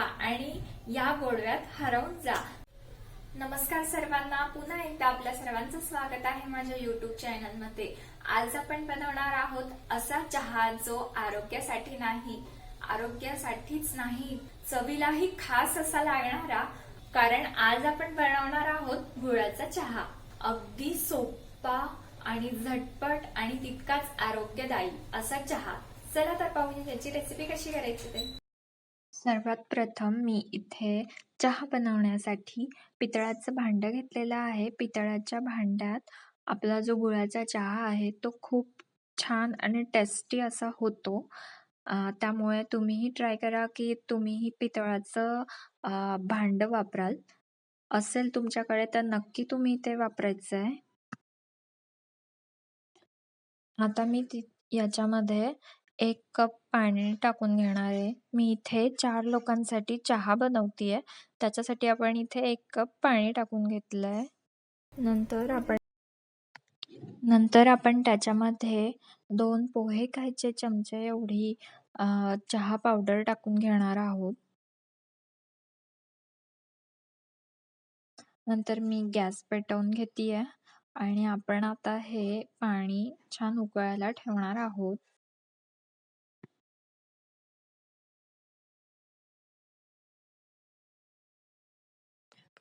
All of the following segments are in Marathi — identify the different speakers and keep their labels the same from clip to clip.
Speaker 1: आणि या गोडव्यात हरवून जा. नमस्कार सर्वांना पुन्हा एकदा आपल्या सर्वांचं स्वागत आहे माझ्या युट्यूब चॅनलमध्ये आज आपण बनवणार आहोत असा चहा जो आरोग्यासाठी नाही. आरोग्यासाठीच नाही चवीलाही खास असा लागणारा कारण आज आपण बनवणार आहोत गुळाचा चहा. अगदी सोपा आणि झटपट आणि तितकाच आरोग्यदायी असा चहा. चला तर पाहूया याची रेसिपी कशी करायची ते. सर्वात प्रथम मी इथे चहा बनवण्यासाठी पितळाचं भांडं घेतलेलं आहे. पितळाच्या भांड्यात आपला जो गुळाचा चहा आहे तो खूप छान आणि टेस्टी असा होतो. त्यामुळे तुम्हीही ट्राय करा की तुम्हीही पितळाचं भांडं वापराल. असेल तुमच्याकडे तर नक्की तुम्ही ते वापरायचं आहे आता मी ती याच्यामध्ये एक कप पाणी टाकून घेणार आहे. मी इथे चार लोकांसाठी चहा बनवतीये. त्याच्यासाठी आपण इथे एक कप पाणी टाकून घेतलंय. नंतर आपण नंतर आपण त्याच्यामध्ये दोन पोहे खायचे चमचे एवढी चहा पावडर टाकून घेणार आहोत. नंतर मी गॅस पेटवून घेतीये. आणि आपण आता हे पाणी छान उकळायला ठेवणार आहोत.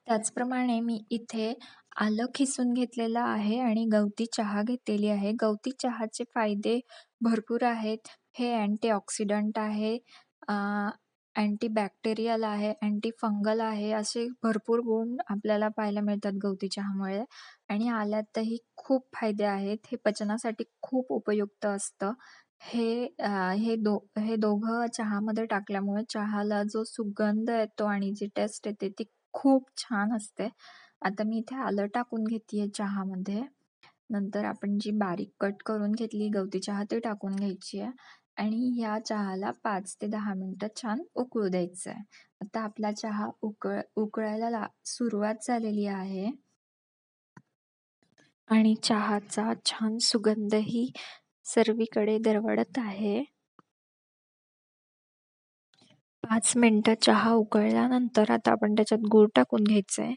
Speaker 1: त्याचप्रमाणे मी इथे आलं खिसून घेतलेलं आहे आणि गवती चहा घेतलेली आहे. गवती चहाचे फायदे भरपूर आहेत. हे अँटीऑक्सिडंट आहे अँटीबॅक्टेरियल आहे अँटी फंगल आहे असे भरपूर गुण आपल्याला पाहायला मिळतात गवती चहामुळे. आणि आल्यातही खूप फायदे आहेत. हे पचनासाठी खूप उपयुक्त असतं. हे हे दो हे दोघं चहामध्ये टाकल्यामुळे चहाला जो सुगंध येतो आणि जी टेस्ट येते ती खूप छान असते. आता मी इथे आलं टाकून घेतेय चहामध्ये. नंतर आपण जी बारीक कट करून घेतली गवती चहा ती टाकून घ्यायची आहे. आणि या चहाला पाच ते दहा मिनटं छान उकळू द्यायचं आहे. आता आपला चहा उकळ उकळायला ला सुरुवात झालेली आहे. आणि चहाचा छान सुगंधही सर्वीकडे दरवळत आहे. पाच मिनटं चहा उकळल्यानंतर आता आपण त्याच्यात गूळ टाकून घ्यायचं आहे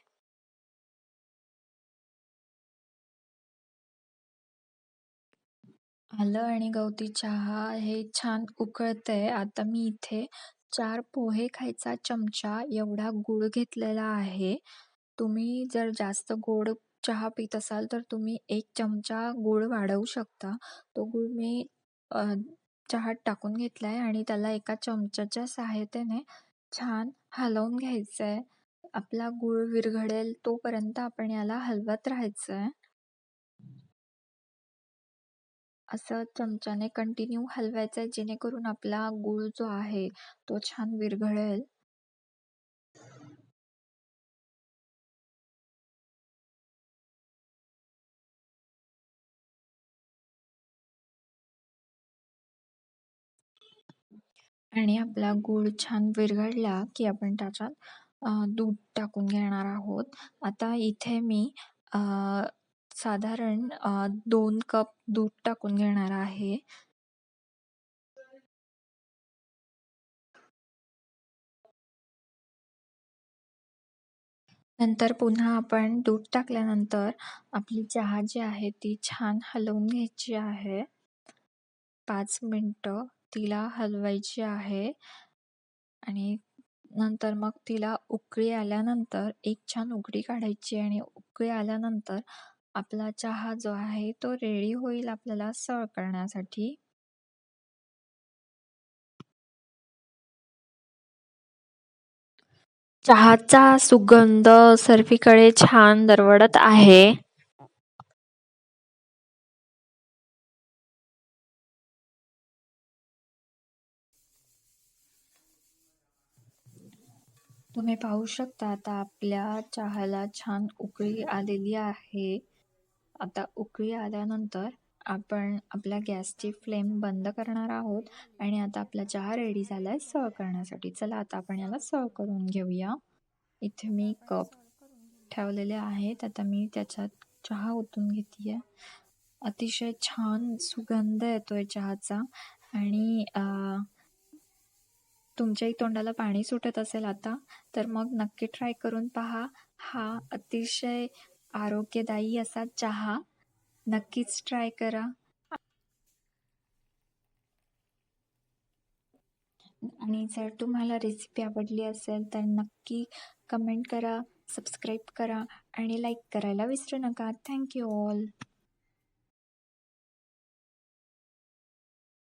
Speaker 1: आलं आणि गवती चहा हे छान उकळतंय. आता मी इथे चार पोहे खायचा चमचा एवढा गूळ घेतलेला आहे. तुम्ही जर जास्त गोड चहा पित असाल तर तुम्ही एक चमचा गूळ वाढवू शकता. तो गूळ मी चहात टाकून घेतलाय आणि त्याला एका चमच्याच्या सहायतेने छान हलवून घ्यायचंय. आपला गूळ विरघळेल तोपर्यंत आपण याला हलवत राहायचंय. असं चमच्याने कंटिन्यू हलवायचंय जेणेकरून आपला गूळ जो आहे तो छान विरघळेल. आणि आपला गूळ छान विरघळला की आपण त्याच्यात दूध टाकून घेणार आहोत. आता इथे मी साधारण दोन कप दूध टाकून घेणार आहे. नंतर पुन्हा आपण दूध टाकल्यानंतर आपली चहा जी आहे ती छान हलवून घ्यायची आहे. पाच मिनटं. तिला हलवायची आहे. आणि नंतर मग तिला उकळी आल्यानंतर एक छान उकळी काढायची आणि उकळी आल्यानंतर आपला चहा जो आहे तो रेडी होईल आपल्याला सर्व करण्यासाठी. चहाचा सुगंध सर्वीकडे छान दरवळत आहे. तुम्ही पाहू शकता आता आपल्या चहाला छान उकळी आलेली आहे. आता उकळी आल्यानंतर आपण आपल्या गॅसची फ्लेम बंद करणार आहोत आणि आता आपला चहा रेडी झाला आहे सर्व करण्यासाठी. चला आता आपण याला सर्व करून घेऊया. इथे मी कप ठेवलेले आहेत. आता मी त्याच्यात चहा ओतून आहे अतिशय छान सुगंध येतो आहे चहाचा आणि तुमच्याही तोंडाला पाणी सुटत असेल आता तर मग नक्की ट्राय करून पहा. हा अतिशय आरोग्यदायी असा चहा. नक्कीच ट्राय करा. आणि जर तुम्हाला रेसिपी आवडली असेल तर नक्की कमेंट करा सबस्क्राईब करा आणि लाईक करायला विसरू नका. Thank you all